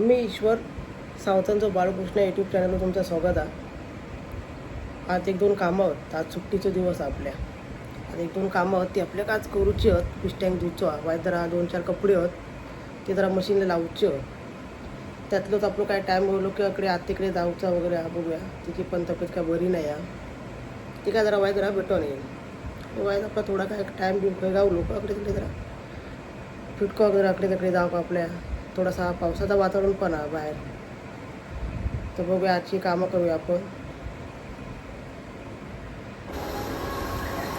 मी ईश्वर सावतांचं Balkrishna YouTube चॅनलवर तुमचं स्वागत आहे. आज एक दोन कामं आहेत. आज सुट्टीचे दिवस आपल्या. आज एक दोन कामं आहेत. ती आपल्या आज करूची आहेत. पिस्टँग धुवचो वाय जरा दोन चार कपडे आहेत. ते जरा मशीनला लावचे आहेत. त्यातलंच आपलं काय टाईम बोललो की इकडे आत तिकडे जाऊचा वगैरे बघूया. तिची पण तब्येत काय बरी नाही आहे. ती काय जरा वाय जरा भेटून येईल. वायद आपला थोडा काय टाईम बिम खंय गावलो का इकडे तिकडे जरा. फिटको वगैरे इकडे तिकडे जाऊ का आपल्या. थोडासा पावसाचं वातावरण पण आहे बाहेर. तर बघूया आजची कामं करूया आपण.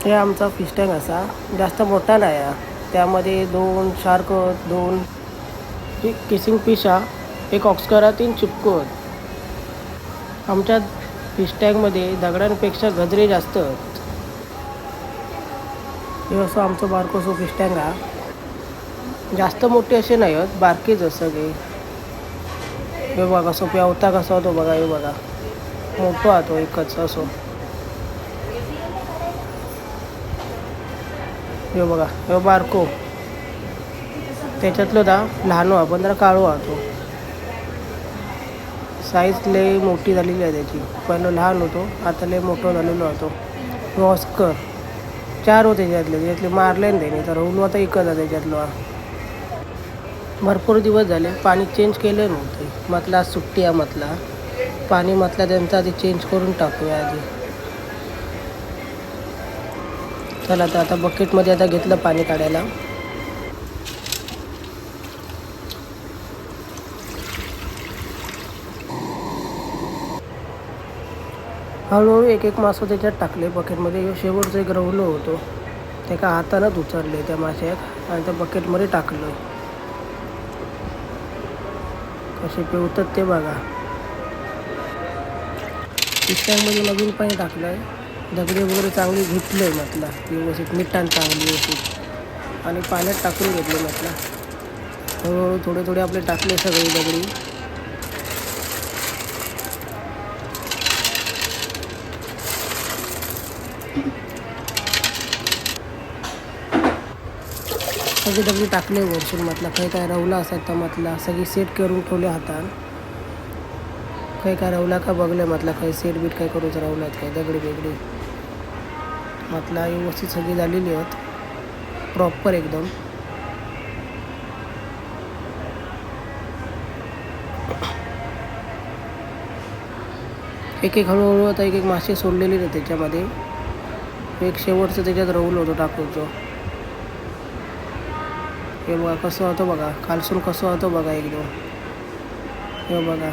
हे आमचा फिश टँक असा. जास्त मोठा नाही आहे. त्यामध्ये दोन शार्क दोन किसिंग फिश हा एक ऑक्सकरा तीन चिपको आमच्या फिश टँकमध्ये दगडांपेक्षा गजरे जास्त हे असं आमचं बारकोसो फिश टँक हा जास्त मोठे असे नाही आहेत बारकेच असं काही हे बघा सोपी अवता कसा होतो बघा हे बघा. मोठो हा तो एकच असो. हे बघा हे बारको. त्याच्यातलं दा लहान आपण जरा काळो हा तो. साईज लय मोठी झालेली आहे त्याची. पहिलं लहान होतो आता लय मोठं झालेलो होतो. हे चार होते त्याच्यातले त्याच्यातले मारले ना त्याने तर उलू आता एकच आहे त्याच्यातलं. भरपूर दिवस झाले. पाणी चेंज केलं नव्हते म्हटलं आज सुट्टी आहे म्हटला पाणी म्हटलं त्यांचं आधी चेंज करून टाकूया आधी. चला तर आता बकेटमध्ये आता घेतलं पाणी काढायला. हळूहळू एक एक मासं त्याच्यात टाकले बकेटमध्ये शेवटचं एक रवलो होतो. त्याका हातानंच उचलले त्या माश्यात आणि त्या बकेटमध्ये टाकलं कसे पिवतात ते बघा. पिस्टँगमध्ये नवीन पाणी टाकलं आहे दगडी वगैरे चांगली घेतलं आहे म्हटलं. व्यवस्थित मिठान चांगली व्यवस्थित. आणि पाण्यात टाकून घेतलं म्हटलं. हळूहळू थोडे थोडे आपले टाकले सगळे दगडी. सगळे दगडी टाकले वरसून म्हटलं काही काय रवला असत तर म्हटलं सगळी सेट करून ठेवले हातान काही काय रवला का बघले म्हटलं काही सेट बीट काय करूच रवलात काय दगडी वेगळी म्हटलं व्यवस्थित सगळी झालेली आहेत. प्रॉपर एकदम. एक एक हळूहळू आता एक एक मासे सोडलेले त्याच्यामध्ये. एक शेवटचं त्याच्यात रवलं होतं टाकूचं हे बघा कसं होतं बघा. कालसून कसं होतं बघा एकदम हे बघा.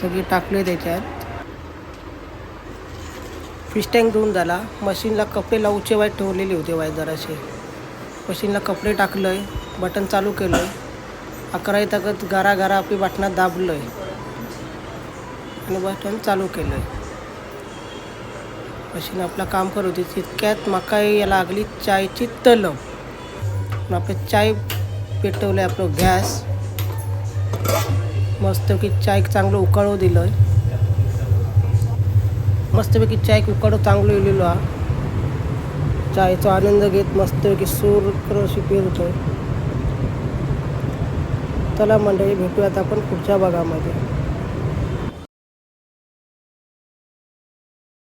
सगळी टाकले त्याच्यात. फिश टँक धुवून झाला. मशीनला कपडे लावूचे वाईट ठेवलेले होते वाईट जराशे. मशीनला कपडे टाकलं आहे बटन चालू केलं आहे अकरावी तगत गारा गारा आपली बटनात दाबलं आहे आणि बटन चालू केलं आहे मशीन आपलं काम करत होती. तितक्यात मका याला लागली चायची तलम. मग आपले चाय पेटवलं आहे आपलं गॅस. मस्तपैकी चाय चांगलं उकाळू दिलं आहे मस्तपैकी चाय उकाळू चांगलं येलेलो हा. चायचा आनंद घेत मस्तपैकी सूर अशी आहे चला मंडळी भेटूयात आपण पुढच्या भागामध्ये.